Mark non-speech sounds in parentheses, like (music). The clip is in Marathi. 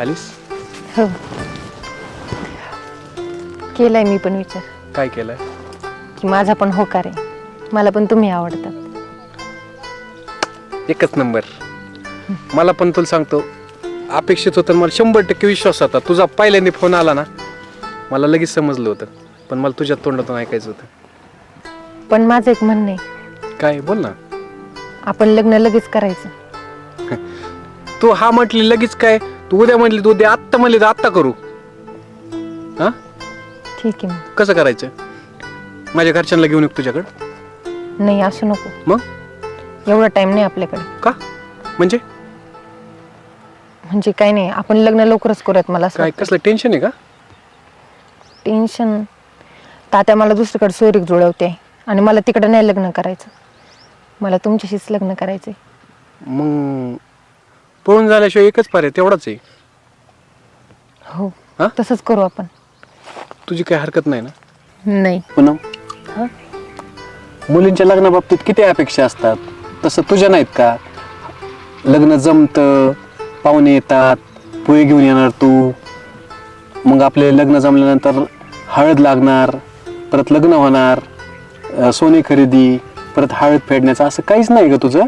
आलीस? हो. केलाय मी पण विचार. काय केलंय? की माझा पण होकार आहे. मला पण तुम्ही आवडतात. एकच नंबर. मला पण तुला सांगतो अपेक्षित होतं मला शंभर टक्के विश्वास होता. तुझा पहिल्यांदा फोन आला ना मला लगेच समजलं होतं. पण मला तुझ्या तोंडातून ऐकायचं होतं. पण माझं एक म्हणणं आहे. काय? बोल ना. आपण लग्न लगेच करायचं. (laughs) तू हा म्हटली लगेच काय? तू उद्या म्हटली तू उद्या आत्ता म्हणली तर आत्ता करू. हा? ठीक आहे. मग कसं करायचं? माझ्या घरच्यांना घेऊन येऊ तुझ्याकडं? नाही असू नको. मग? एवढा टाइम नाही आपल्याकडे. का? म्हणजे? म्हणजे काही नाही आपण लग्न लवकरच करूयात मला असं काय कसलं टेन्शन आहे का? टेन्शन तात्या मला दुसरीकडे सोयरीक जुळवते आणि मला तिकडे नाही लग्न करायचं. मला तुमच्याशीच लग्न करायचंय. मग पळून झाल्याशिवाय एकच पार आहे तेवढाच आहे. हो हा? तसंच करू आपण. तुझी काही हरकत नाही ना? नाही. पूनम? मुलींच्या लग्नाबाबतीत किती अपेक्षा असतात? तसं तुझ्या नाहीत का? लग्न जमतं पाहुणे येतात पोहे घेऊन येणार तू. मग आपले लग्न जमल्यानंतर हळद लागणार परत लग्न होणार अं, सोने खरेदी परत हळद फेडण्याचं असं काहीच नाही का तुझं?